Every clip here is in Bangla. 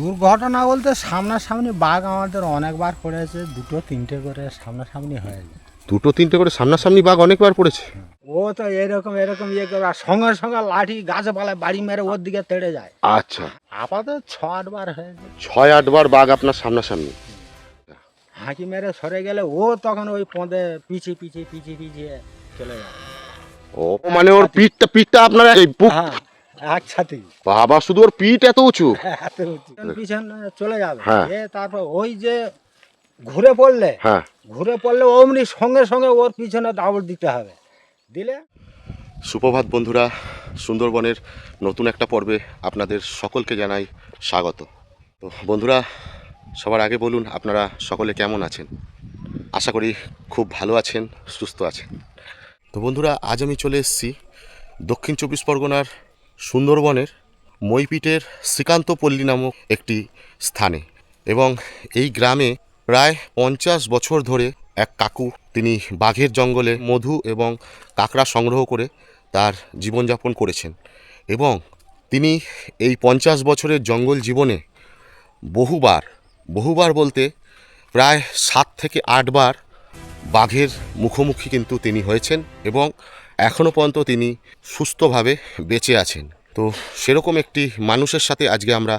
দুর্ঘটনা বলতে সামনাসামনি বাঘ আমাদের অনেকবার পড়েছে দুটো তিনটে করে সামনাসামনি হয়েছে দুটো তিনটে করে সামনাসামনি বাঘ অনেকবার পড়েছে? ও তো এরকম এরকম ইয়ে করে আর সঙ্গে সঙ্গে লাঠি গাছে পালায় বাড়ি মেরে ওর দিকে তেড়ে যায়। আচ্ছা। আপাতত ছ আটবার হয়েছে ছয় আটবার বাঘ আপনার সামনাসামনি? হাঁকি মেরে সরে গেলে ও তখন ওই পদে পিছিয়ে পিছিয়ে পিছিয়ে পিছিয়ে চলে যায়। ও মানে ওর পিঠটা পিঠটা আপনার এই বুক হ্যাঁ একসাথে বাবা শুধু ওর পিঠ এত উঁচু? এত উঁচু। পিছনে চলে যাবে। হ্যাঁ। এ তারপর ওই যে ঘুরে পড়লে হ্যাঁ। ঘুরে পড়লে অমনি সঙ্গে সঙ্গে ওর পিছনে দাবড় দিতে হবে। দিলে? সুপ্রভাত বন্ধুরা সুন্দরবনের নতুন একটা পর্বে আপনাদের সকলকে জানাই স্বাগত। তো বন্ধুরা সবার আগে বলুন আপনারা সকলে কেমন আছেন? আশা করি খুব ভালো আছেন সুস্থ আছেন। তো বন্ধুরা আজ আমি চলে এসেছি দক্ষিণ চব্বিশ পরগনার সুন্দরবনের মইপিটের শ্রীকান্তপল্লী নামক একটি স্থানে এবং এই গ্রামে প্রায় পঞ্চাশ বছর ধরে এক কাকু, তিনি বাঘের জঙ্গলে মধু এবং কাঁকড়া সংগ্রহ করে তার জীবনযাপন করেছেন এবং তিনি এই পঞ্চাশ বছরের জঙ্গল জীবনে বহুবার বহুবার বলতে প্রায় সাত থেকে আটবার বাঘের মুখোমুখি কিন্তু তিনি হয়েছেন এবং এখনও পর্যন্ত তিনি সুস্থভাবে বেঁচে আছেন। তো সেরকম একটি মানুষের সাথে আজকে আমরা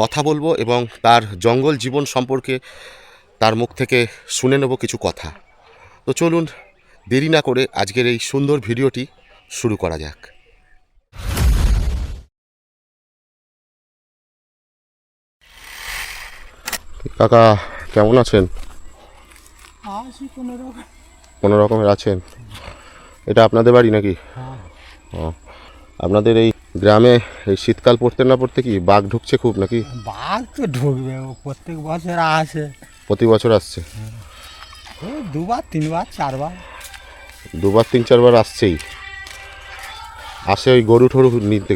কথা বলব এবং তার জঙ্গল জীবন সম্পর্কে তার মুখ থেকে শুনে নেব কিছু কথা। তো চলুন দেরি না করে আজকের এই সুন্দর ভিডিওটি শুরু করা যাক। কাকা কেমন আছেন? কোনো রকমের আছেন? এটা আপনাদের বাড়ি নাকি? হ্যাঁ। ও আপনাদের এই গ্রামে এই শীতকাল পড়তে না পড়তে কি বাঘ ঢুকছে খুব নাকি? বাঘ তো ঢুকবে ও প্রত্যেক বছর আসে। প্রতি বছর আসছে? ও দুবার তিনবার চারবার। দুবার তিন চারবার আসছেই। আসে ওই গরু ঠরু নিতে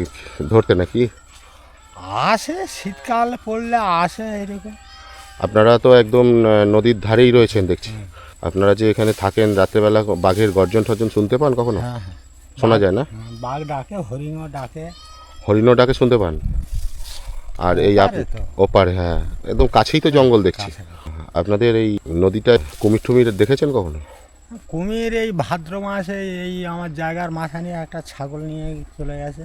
ধরতে নাকি? আসে শীতকাল পড়লে আসে এরকম। আপনারা তো একদম নদীর ধারেই রয়েছেন দেখছি। আপনারা যে এখানে থাকেন রাত্রেবেলা বাঘের গর্জন টর্জন শুনতে পান কখনো? হ্যাঁ হ্যাঁ। শোনা যায় না? বাঘ ডাকে হরিণও ডাকে। হরিণও ডাকে শুনতে পান? আর এই ওপারে হ্যাঁ। একদম কাছেই তো জঙ্গল দেখছি। আপনাদের এই নদীটা কুমির টুমির দেখেছেন কখনো? কুমির এই ভাদ্র মাসে এই আমার জায়গার মাথায় নিয়ে একটা ছাগল নিয়ে চলে গেছে।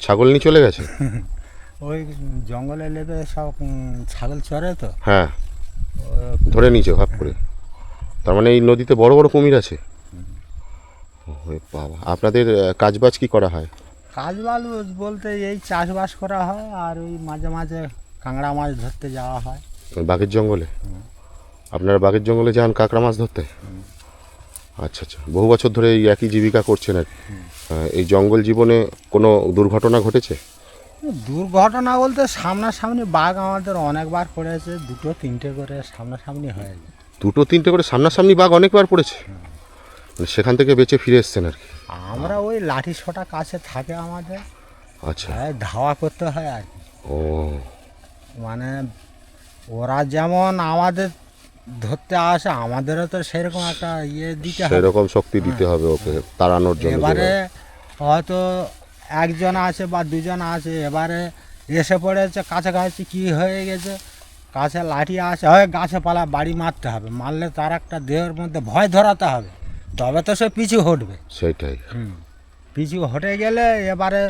ছাগল নিয়ে চলে গেছে? ওই জঙ্গলে লেবে সব ছাগল চড়ে তো। হ্যাঁ। ধরে নিয়েছে ভাব করে। তার মানে এই নদীতে বড় বড় কুমির আছে? ওরে বাবা। আপনাদের কাজবাজ কি করা হয়? কাজ বালু বলতে এই চাষবাস করা হয় আর ওই মাঝে মাঝে কাঁকড়া মাছ ধরতে যাওয়া হয়। ওই বাঘের জঙ্গলে? আপনারা বাঘের জঙ্গলে যান কাঁকড়া মাছ ধরতে? আচ্ছা আচ্ছা। বহু বছর ধরে এই একই জীবিকা করছেন আর এই জঙ্গল জীবনে কোনো দুর্ঘটনা ঘটেছে? দুর্ঘটনা বলতে সামনাসামনি বাঘ আমাদের অনেকবার পড়েছে দুটো তিনটে করে সামনাসামনি হয়েছে। দুটো তিনটে করে সামনাসামনি বাঘ অনেকবার পড়েছে? সেখান থেকে বেঁচে ফিরে এসছেন আর কি। আমরা ওই লাঠি ছোটা কাছে থাকে আমাদের। আচ্ছা। হ্যাঁ ধাওয়া করতে হয় আর কি। ও। মানে ওরা যেমন আমাদের ধরতে আসে আমাদেরও তো সেরকম একটা ইয়ে দিতে হবে। সেরকম শক্তি দিতে হবে ওকে তাড়ানোর জন্য এবারে হয়তো একজন আছে বা দুজন আছে এবারে এসে পড়েছে কাছাকাছি কি হয়ে গেছে কাছে লাঠি আছে হয় গাছে পালা বাড়ি মারতে হবে। মারলে তার একটা দেহের মধ্যে ভয় ধরাতে হবে। তবে তো সে পিছু হটবে। সেটাই। পিছু হটে গেলে এবারে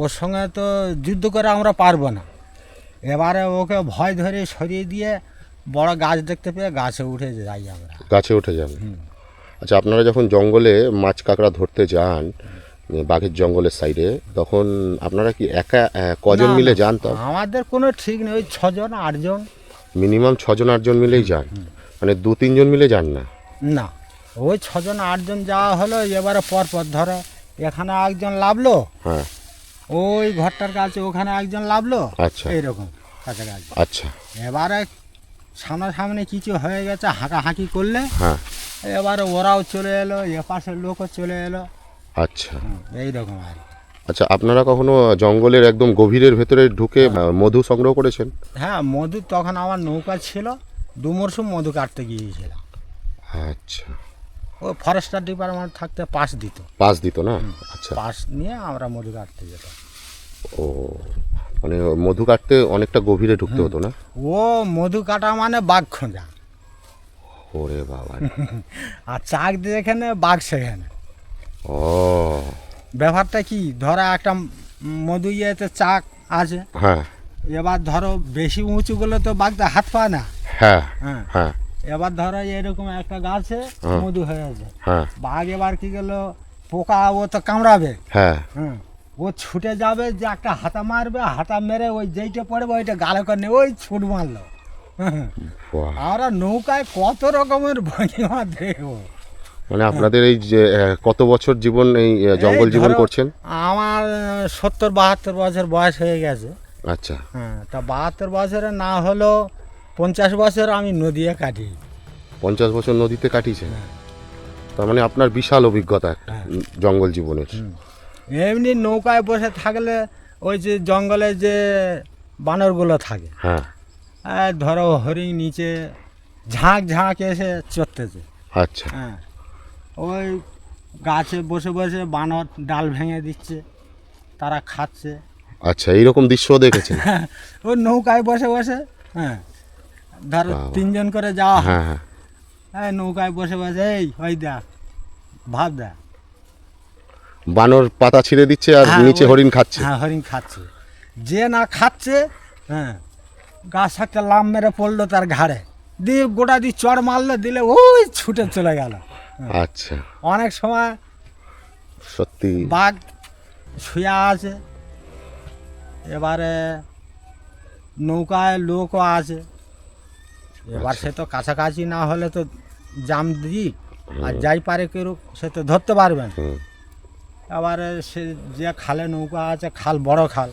ওর সঙ্গে তো যুদ্ধ করে আমরা পারব না। এবারে ওকে ভয় ধরে সরিয়ে দিয়ে বড় গাছ দেখতে পেয়ে গাছে উঠে যাই আমরা। গাছে উঠে যাবে। আচ্ছা আপনারা যখন জঙ্গলে মাছ কাঁকড়া ধরতে যান বাঘের জঙ্গলের সাইডে তখন আপনারা কি একা কজন মিলে যান তাও আমাদের কোনো ঠিক নেই। ওই ছজন আটজন। মিনিমাম ছজন আটজন মিলেই যান? মানে দু তিনজন মিলে যান না? না। ওই ছজন আটজন যাওয়া হলো এবারে পর পর ধরো এখানে একজন লাভলো হ্যাঁ। ওই ঘরটার কাছে ওখানে একজন লাভলো আচ্ছা। এইরকম কাছাকাছি। আচ্ছা। এবারে সামনাসামনি কিছু হয়ে গেছে হাঁকাহাঁকি করলে হ্যাঁ। এবারে ওরাও চলে এলো এপাশের লোকও চলে এলো। আচ্ছা। এইরকম আর কি। আচ্ছা আপনারা কখনো জঙ্গলের একদম গভীরের ভেতরে ঢুকে মধু সংগ্রহ করেছেন? হ্যাঁ মধু তখন আমার নৌকা ছিল দু মরশুম মধু কাটতে গিয়েছিলাম। আচ্ছা। ও ফরেস্টার ডিপার্টমেন্ট থাকতে পাস দিত। পাস দিত না? আচ্ছা। পাস নিয়ে আমরা মধু কাটতে যেতাম। ও মানে মধু কাটতে অনেকটা গভীরে ঢুকতে হতো না? ও মধু কাটা মানে বাঘ খোঁজা। ওরে বাবা। আর চাক দিয়ে এখানে বাঘ সেখানে। ও। ব্যাপারটা কি? ধরো একটা মধু ইয়েতে চাক আছে। হ্যাঁ। এবার ধরো বেশি উঁচু করলে তো বাঘটা হাত পায় না। হ্যাঁ। হ্যাঁ। হ্যাঁ। এবার ধরো এরকম একটা গাছে হ্যাঁ। মধু হয়েছে। হ্যাঁ। বাঘ এবার কি গেল পোকা ও তো কামড়াবে। হ্যাঁ। হ্যাঁ ও ছুটে যাবে যে একটা হাতা মারবে হাতা মেরে ওই যেইটা পড়বে ওইটা গালে করে ওই ছুট মারলো। হ্যাঁ। আমরা নৌকায় কত রকমের ভঙ্গিমা দেখব মানে আপনাদের এই যে কত বছর জীবন এই জঙ্গল জীবন করছেন? আমার সত্তর বাহাত্তর বছর বয়স হয়ে গেছে। আচ্ছা। হ্যাঁ তা বাহাত্তর বছরে না হলেও পঞ্চাশ বছর আমি নদিয়ে কাটি। পঞ্চাশ বছর নদীতে কাটিয়েছেন? তার মানে আপনার বিশাল অভিজ্ঞতা একটা হ্যাঁ। জঙ্গল জীবনের। এমনি নৌকায় বসে থাকলে ওই যে জঙ্গলে যে বানরগুলো থাকে হ্যাঁ। ধরো হরিণ নিচে ঝাঁক ঝাঁক এসে চড়তেছে। আচ্ছা। হ্যাঁ। ওই গাছে বসে বসে বানর ডাল ভেঙে দিচ্ছে তারা খাচ্ছে। আচ্ছা এইরকম দৃশ্য দেখেছেন? ওই নৌকায় বসে বসে হ্যাঁ। ধরো তিনজন করে যাওয়া হয় হ্যাঁ। হ্যাঁ হ্যাঁ নৌকায় বসে বসে এই ওই দেখ ভাব দেখ বানর পাতা ছিঁড়ে দিচ্ছে আর হ্যাঁ, নিচে হরিণ খাচ্ছে। হ্যাঁ হরিণ খাচ্ছে। যে না খাচ্ছে হ্যাঁ গাছ একটা লাম মেরে পড়ল তার ঘাড়ে। দিয়ে গোটা দিয়ে চড় মারলো দিলে ওই ছুটে চলে গেল। আচ্ছা। অনেক সময় সত্যি। বাঘ শুয়ে আছে। এবারে নৌকায় লোকও আছে। এবার সে তো কাছাকাছি না হলে তো জাম দিক আর যাই পারে কেউ সে তো ধরতে পারবে না। এবারে সে যে খালে নৌকা আছে খাল বড় খাল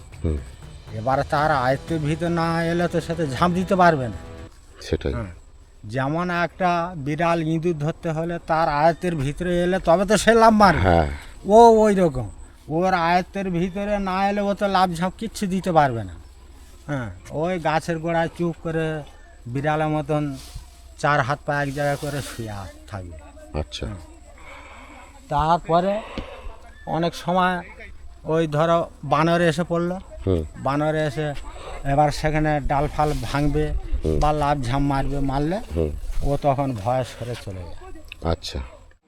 এবারে তার আয়ত্তের ভিতর না এলে তো সে তো ঝাঁপ দিতে পারবে না। সেটাই। যেমন একটা বিড়াল ইঁদুর ধরতে হলে তার আয়ত্তের ভিতরে এলে তবে তো সে লাভ মারবে। হ্যাঁ। ও ওই রকম। ওর আয়ত্তের ভিতরে না এলে ও তো লাভ ঝাঁপ কিচ্ছু দিতে পারবে না। হ্যাঁ ওই গাছের গোড়ায় চুপ করে বিড়ালের মতন চার হাত পা এক জায়গায় করে শুয়ে থাকবে। আচ্ছা। তারপরে অনেক সময় ওই ধরো বানর এসে পড়ল। বানর এসে এবার সেখানে ডাল ফাল ভাঙবে বা লাভ ঝাম মারবে মারলে ও তখন ভয় সরে চলে যায়। আচ্ছা।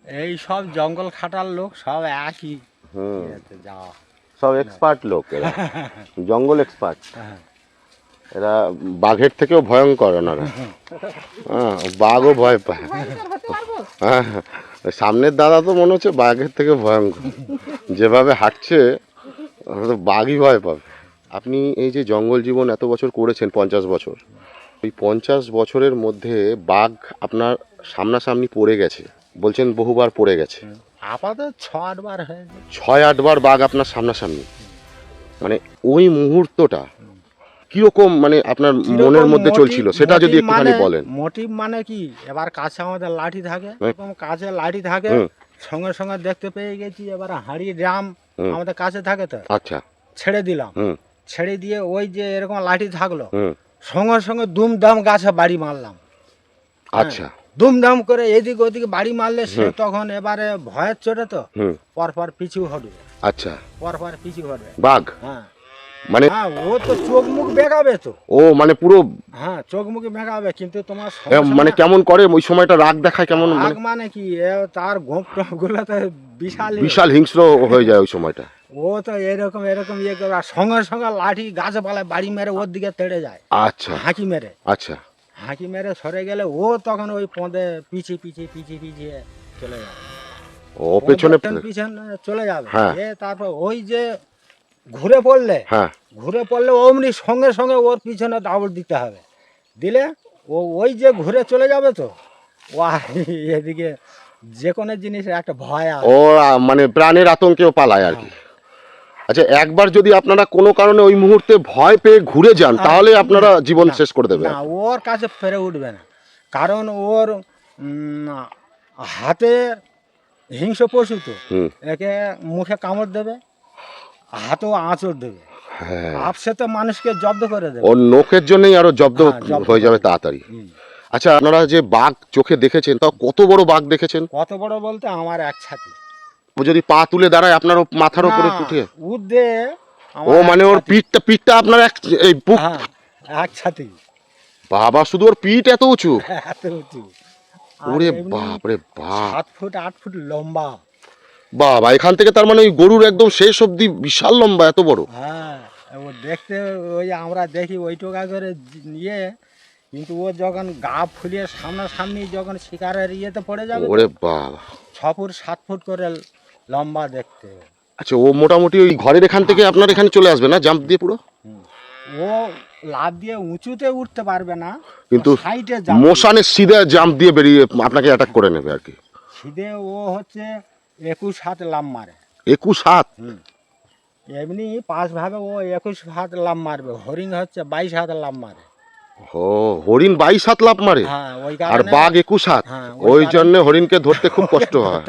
এই সব জঙ্গল খাটার লোক সব একই। যাওয়া। সব এক্সপার্ট লোক জঙ্গল এক্সপার্ট হ্যাঁ। এরা বাঘের থেকেও ভয়ঙ্কর ওনারা। হ্যাঁ বাঘও ভয় পায়। হ্যাঁ ওই সামনের দাদা তো মনে হচ্ছে বাঘের থেকে ভয়ঙ্কর। যেভাবে হাঁটছে তো বাঘই ভয় পাবে। আপনি এই যে জঙ্গল জীবন এত বছর করেছেন পঞ্চাশ বছর ওই পঞ্চাশ বছরের মধ্যে বাঘ আপনার সামনাসামনি পড়ে গেছে। বলছেন বহুবার পড়ে গেছে। আপাতত ছ আটবার হয়েছে। ছয় আটবার বাঘ আপনার সামনাসামনি। মানে ওই মুহূর্তটা কীরকম মানে আপনার মনের মধ্যে চলছিল? সেটা যদি একটুখানি বলেন। মোটিভ মানে কি? এবার কাছে আমাদের লাঠি থাকে। হুম। এরকম কাছে লাঠি থাকে সঙ্গে সঙ্গে দেখতে পেয়ে গেছি এবার হাঁড়ি ড্রাম আমাদের কাছে থাকে তো। আচ্ছা। ছেড়ে দিলাম। ছেড়ে দিয়ে ওই যে এরকম লাঠি থাকল সঙ্গে সঙ্গে দুমদাম গাছে বাড়ি মারলাম। আচ্ছা। দুমদাম করে এদিক ওদিকে বাড়ি মারলে সে তখন এবারে ভয়ের চোটে তো পরপর পিছু হটবে। আচ্ছা। পরপর পিছু হটবে। বাঘ? হ্যাঁ। মানে হ্যাঁ ও তো চোখ মুখ তো। ও মানে পুরো হ্যাঁ চোখ মুখ কিন্তু তোমার মানে কেমন করে? ওই সময়টা রাগ দেখায় কেমন আগ মানে মানে কি? তার গোপ তো বিশাল বিশাল হিংস্র হয়ে যায় ওই সময়টা। ও তো এরকম এরকম ইয়ে করে আর সঙ্গে সঙ্গে লাঠি গাছে পালায় বাড়ি মেরে ওর দিকে তেড়ে যায়। আচ্ছা। হাঁকি মেরে। আচ্ছা। হাঁকি মেরে সরে গেলে ও তখন ওই পদে পিছিয়ে পিছিয়ে পিছিয়ে পিছিয়ে চলে যাবে ও পেছনে পিছনে চলে যাবে। হ্যাঁ। তারপর ওই যে ঘুরে পড়লে হ্যাঁ। ঘুরে পড়লে অমনি সঙ্গে সঙ্গে ওর পিছনে দাবড় দিতে হবে। দিলে ও ওই যে ঘুরে চলে যাবে তো ও এদিকে যে কোনো জিনিসের একটা ভয় ও মানে প্রাণের আতঙ্কেও পালায় আর কি। আচ্ছা একবার যদি আপনারা কোনো কারণে ওই মুহূর্তে ভয় পেয়ে ঘুরে যান তাহলে আপনারা জীবন শেষ করে দেবে। না ওর কাছে ফেরে উঠবে না। কারণ ওর হাতে হিংস্র পশু তো একে মুখে কামড় দেবে হাতেও আঁচড় দেবে। হ্যাঁ। আপসে তো মানুষকে জব্দ করে দেবে। ওর নখের জন্যই আরও জব্দ হ্যাঁ, হয়ে যাবে তাড়াতাড়ি। আচ্ছা আপনারা যে বাঘ চোখে দেখেছেন তা কত বড় বাঘ দেখেছেন? কত বড় বলতে আমার এক ছাতি। ও যদি পা তুলে দাঁড়ায় আপনার মাথার উপরে উঠে। উদ্দে ও মানে ওর পিঠটা পিঠটা আপনার এক এই বুক হ্যাঁ একসাথে বাবা শুধু ওর পিঠ এত উঁচু? এত উঁচু। ওরে বাপ রে বাপ। সাত ফুট আট ফুট লম্বা। বাবা এখান থেকে তার মানে ওই গরুর একদম শেষ অবধি বিশাল লম্বা এত বড়? হ্যাঁ ও দেখতে ওই আমরা দেখি ওই টোকা করে নিয়ে কিন্তু ও যখন গা ফুলিয়ে সামনাসামনি যখন শিকারের ইয়েতে পড়ে যাবে ওরে বাবা। ছ ফুট সাত ফুট করে লম্বা দেখতে। আচ্ছা ও মোটামুটি ওই ঘরের এখান থেকে আপনার এখানে চলে আসবে না জাম্প দিয়ে পুরো? ও লাভ দিয়ে উঁচুতে উঠতে পারবে না কিন্তু সাইডে মোশানের সিধা জাম্প দিয়ে বেরিয়ে আপনাকে অ্যাটাক করে নেবে আর কি। সিধে ও হচ্ছে একুশ হাত লাম মারে। একুশ হাত? এমনি পাঁচ ভাবে ও একুশ হাত লাম মারবে হরিণ হচ্ছে বাইশ হাত লাম মারে। ও হরিণ বাইশ হাত লাভ মারে? হ্যাঁ ওই আর বাঘ একুশ হাত? হ্যাঁ, ওই জন্য হরিণকে ধরতে খুব কষ্ট হয়।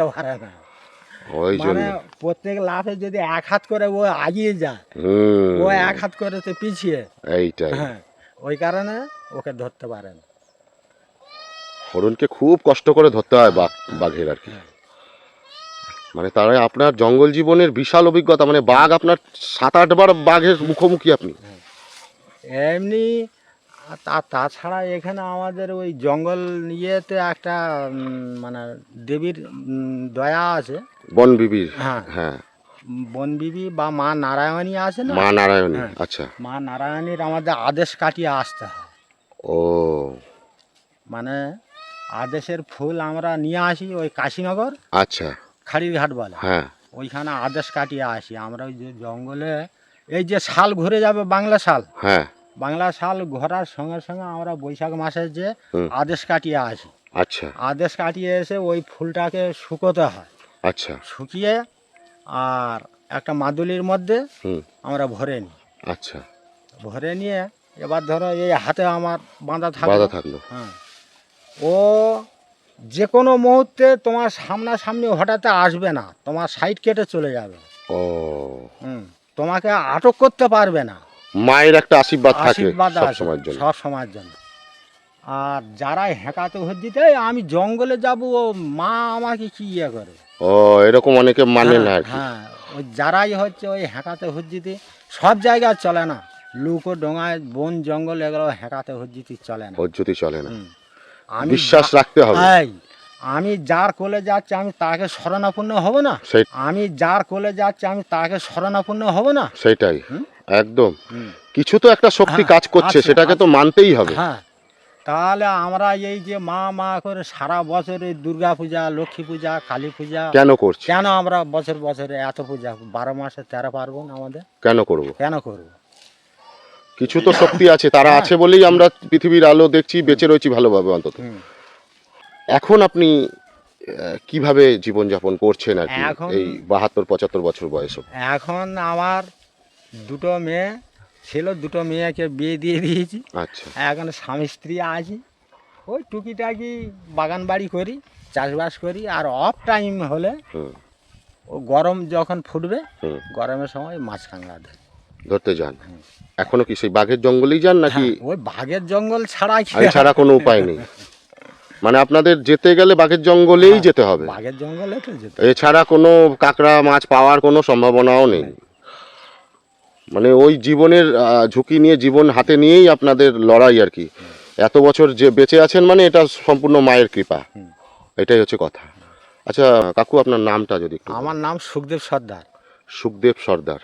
ওই জন্য। মানে প্রত্যেক লাফে যদি এক হাত করে ও আগিয়ে যায় হুম। ও এক হাত করে তো পিছিয়ে। এইটাই। হ্যাঁ ওই কারণে ওকে ধরতে পারে না। হরিণকে খুব কষ্ট করে ধরতে হয় বাঘ বাঘের আর কি। মানে তারা আপনার জঙ্গল জীবনের বিশাল অভিজ্ঞতা মানে বাঘ আপনার সাত আটবার বাঘের মুখোমুখি আপনি। এমনি তাছাড়া এখানে আমাদের ওই জঙ্গল ইয়েতে একটা মানে দেবীর দয়া আছে। বন বিবির হ্যাঁ। হ্যাঁ। বনবিবি বা মা নারায়ণী আছে না? মা নারায়ণী হ্যাঁ। আচ্ছা। মা নারায়ণীর আমাদের আদেশ কাটিয়ে আসতে হয়। ও। মানে আদেশের ফুল আমরা নিয়ে আসি ওই কাশীনগর। আচ্ছা। খাড়িরঘাট বলে হ্যাঁ। ওইখানে আদেশ কাটিয়ে আসি। আমরা ওই যে জঙ্গলে এই যে শাল ঘুরে যাবে বাংলা শাল। হ্যাঁ। বাংলা শাল ঘোরার সঙ্গে সঙ্গে আমরা বৈশাখ মাসে যে আদেশ কাটিয়ে আসি। আচ্ছা। আদেশ কাটিয়ে এসে ওই ফুলটাকে শুকোতে হয়। আচ্ছা। শুকিয়ে আর একটা মাদুলির মধ্যে আমরা ভরে নিই। আচ্ছা। ভরে নিয়ে এবার ধরো এই হাতে আমার বাঁধা বাধা থাকল। হ্যাঁ। ও যে কোনো মুহূর্তে তোমার সামনাসামনি হঠাৎ আসবে না তোমার সাইড কেটে চলে যাবে। ও। হুম তোমাকে আটক করতে পারবে না। মায়ের একটা আশীর্বাদ থাকে সব সময়ের জন্য। সব সময়ের জন্য। আর যারা হেঁকাতে দিতে আমি জঙ্গলে যাব ও মা আমাকে কি ইয়ে করে? ও এরকম অনেকে মানে না হ্যাঁ ওই যারাই হচ্ছে ওই হেঁকাতে দিতে সব জায়গায় চলে না। লুকো ডোঙায় বন জঙ্গল এগুলো হেঁকাতে হজ্জিতে চলে না। পদ্ধতি চলে না। বিশ্বাস রাখতে হবে। আমি যার কোলে যাচ্ছি আমি তাকে শরণাপন্ন হব না? আমি যার কোলে যাচ্ছি আমি তাকে শরণাপন্ন হব না? সেটাই। একদম। কিছু তো একটা শক্তি হ্যাঁ, কাজ করছে সেটাকে তো মানতেই হবে। হ্যাঁ। তাহলে আমরা এই যে মা মা করে সারা বছর এই দুর্গা পূজা লক্ষ্মী পূজা কালী পূজা কেন করছি? কেন আমরা বছর বছরে এত পূজা? বারো মাসে তেরো পার্বণ আমাদের। কেন করব? কেন করব? কিছু তো শক্তি আছে তারা হ্যাঁ। আছে বলেই আমরা পৃথিবীর আলো দেখছি বেঁচে রয়েছি ভালোভাবে অন্তত। এখন আপনি কীভাবে জীবনযাপন করছেন আর কি এই বাহাত্তর পঁচাত্তর বছর বয়স? এখন আমার দুটো মেয়ে ছিল দুটো মেয়েকে বিয়ে দিয়ে দিয়েছি। আচ্ছা। এখন স্বামী স্ত্রী আছি। ওই টুকিটাকি বাগান বাড়ি করি চাষবাস করি আর অফ টাইম হলে ও গরম যখন ফুটবে গরমের সময় মাছ কাঁকড়া ধরি ধরতে যান। এখনও কি সেই বাঘের জঙ্গলেই যান নাকি? হ্যাঁ, ওই বাঘের জঙ্গল ছাড়া ছাড়া কোনো উপায় নেই। মানে আপনাদের যেতে গেলে বাঘের জঙ্গলেই যেতে হবে। বাঘের জঙ্গলে তো যেতে এছাড়া কোনো কাঁকড়া মাছ পাওয়ার কোনো সম্ভাবনাও নেই। মানে ওই জীবনের ঝুঁকি নিয়ে জীবন হাতে নিয়েই আপনাদের লড়াই আর কি। এত বছর যে বেঁচে আছেন মানে এটা সম্পূর্ণ মায়ের কৃপা। এটাই হচ্ছে কথা। আচ্ছা কাকু আপনার নামটা যদি আমার নাম সুখদেব সর্দার। সুখদেব সর্দার।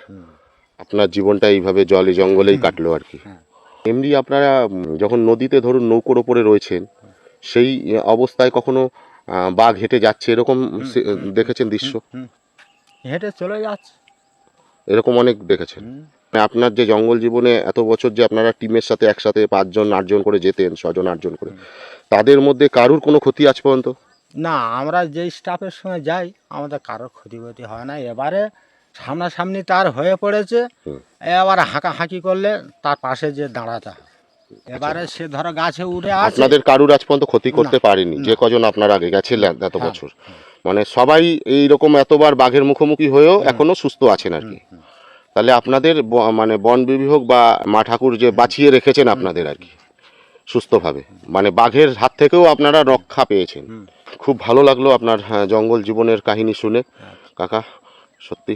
আপনার জীবনটা এইভাবে জলে জঙ্গলেই কাটলো আর কি। হ্যাঁ। এমনি আপনারা যখন নদীতে ধরুন নৌকোর ওপরে রয়েছেন সেই অবস্থায় কখনো বাঘ হেঁটে যাচ্ছে এরকম দেখেছেন দৃশ্য? হেঁটে চলে যাচ্ছে। এরকম অনেক দেখেছেন। মানে আপনার যে জঙ্গল জীবনে এত বছর যে আপনারা টিমের সাথে একসাথে পাঁচজন আটজন করে যেতেন ছজন আটজন করে তাদের মধ্যে কারুর কোনো ক্ষতি আজ পর্যন্ত? না আমরা যেই স্টাফের সঙ্গে যাই আমাদের কারোর ক্ষতি হয় না। এবারে সামনাসামনি তার হয়ে পড়েছে এবার হাঁকা হাঁকি করলে তার পাশে যে দাঁড়াতে এবারে সে ধরো গাছে উঠে আছে। আপনাদের কারুর আজ পর্যন্ত ক্ষতি করতে পারেনি যে কজন আপনার আগে গেছিলেন এত হ্যাঁ। বছর। মানে সবাই এই রকম এতবার বাঘের মুখোমুখি হয়েও এখনও সুস্থ আছেন আর কি। তাহলে আপনাদের মানে বন বিভাগ বা মা ঠাকুর যে বাঁচিয়ে রেখেছেন আপনাদের আর কি সুস্থভাবে। মানে বাঘের হাত থেকেও আপনারা রক্ষা পেয়েছেন। খুব ভালো লাগল আপনার হ্যাঁ, জঙ্গল জীবনের কাহিনী শুনে। কাকা সত্যি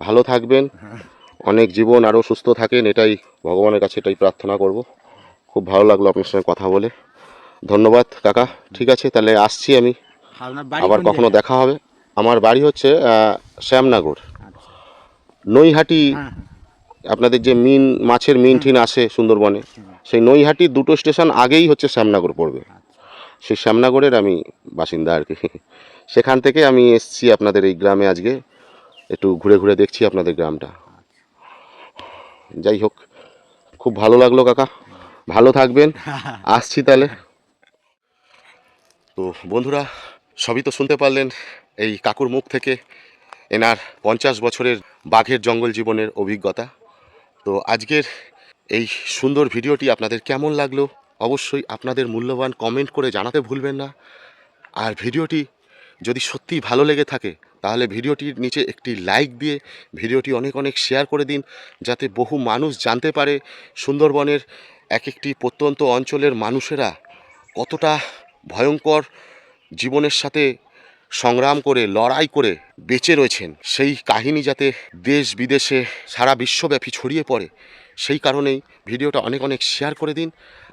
ভালো থাকবেন। অনেক জীবন আরও সুস্থ থাকেন এটাই ভগবানের কাছে এটাই প্রার্থনা করব। খুব ভালো লাগল আপনার সঙ্গে কথা বলে। ধন্যবাদ কাকা। ঠিক আছে তাহলে আসছি আমি। আবার কখনো দেখা হবে। আমার বাড়ি হচ্ছে শ্যামনগর। আচ্ছা। নৈহাটি হ্যাঁ হ্যাঁ। আপনাদের যে মিন মাছের মিন ঠিন আসে সুন্দরবনে সেই নৈহাটি দুটো স্টেশন আগেই হচ্ছে শ্যামনগর পড়বে। সেই শ্যামনগরের আমি বাসিন্দা আর কি। সেখান থেকে আমি এসছি আপনাদের এই গ্রামে আজকে। একটু ঘুরে ঘুরে দেখছি আপনাদের গ্রামটা। যাই হোক খুব ভালো লাগল কাকা। ভালো থাকবেন। আসছি তাহলে। তো বন্ধুরা সবই তো শুনতে পারলেন এই কাকুর মুখ থেকে এনার পঞ্চাশ বছরের বাঘের জঙ্গল জীবনের অভিজ্ঞতা। তো আজকের এই সুন্দর ভিডিওটি আপনাদের কেমন লাগল? অবশ্যই আপনাদের মূল্যবান কমেন্ট করে জানাতে ভুলবেন না। আর ভিডিওটি যদি সত্যিই ভালো লেগে থাকে, তাহলে ভিডিওটির নিচে একটি লাইক দিয়ে ভিডিওটি অনেক অনেক শেয়ার করে দিন, যাতে বহু মানুষ জানতে পারে সুন্দরবনের এক একটি প্রত্যন্ত অঞ্চলের মানুষেরা কতটা ভয়ঙ্কর জীবনের সাথে সংগ্রাম করে, লড়াই করে বেঁচে রয়েছেন। সেই কাহিনী যাতে দেশ বিদেশে সারা বিশ্বব্যাপী ছড়িয়ে পড়ে, সেই কারণেই ভিডিওটা অনেক অনেক শেয়ার করে দিন।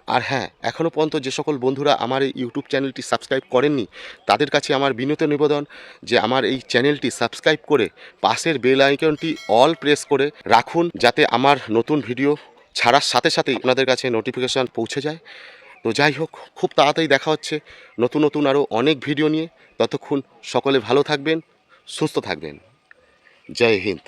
আর হ্যাঁ এখনও পর্যন্ত যে সকল বন্ধুরা আমার এই ইউটিউব চ্যানেলটি সাবস্ক্রাইব করেননি, তাদের কাছে আমার বিনীত নিবেদন যে আমার এই চ্যানেলটি সাবস্ক্রাইব করে পাশের বেল আইকনটি অল প্রেস করে রাখুন, যাতে আমার নতুন ভিডিও ছাড়ার সাথে সাথেই আপনাদের কাছে নোটিফিকেশান পৌঁছে যায়। তো যাই হোক, খুব তাড়াতাড়ি দেখা হচ্ছে নতুন নতুন আরও অনেক ভিডিও নিয়ে। ততক্ষণ সকলে ভালো থাকবেন, সুস্থ থাকবেন। জয় হিন্দ।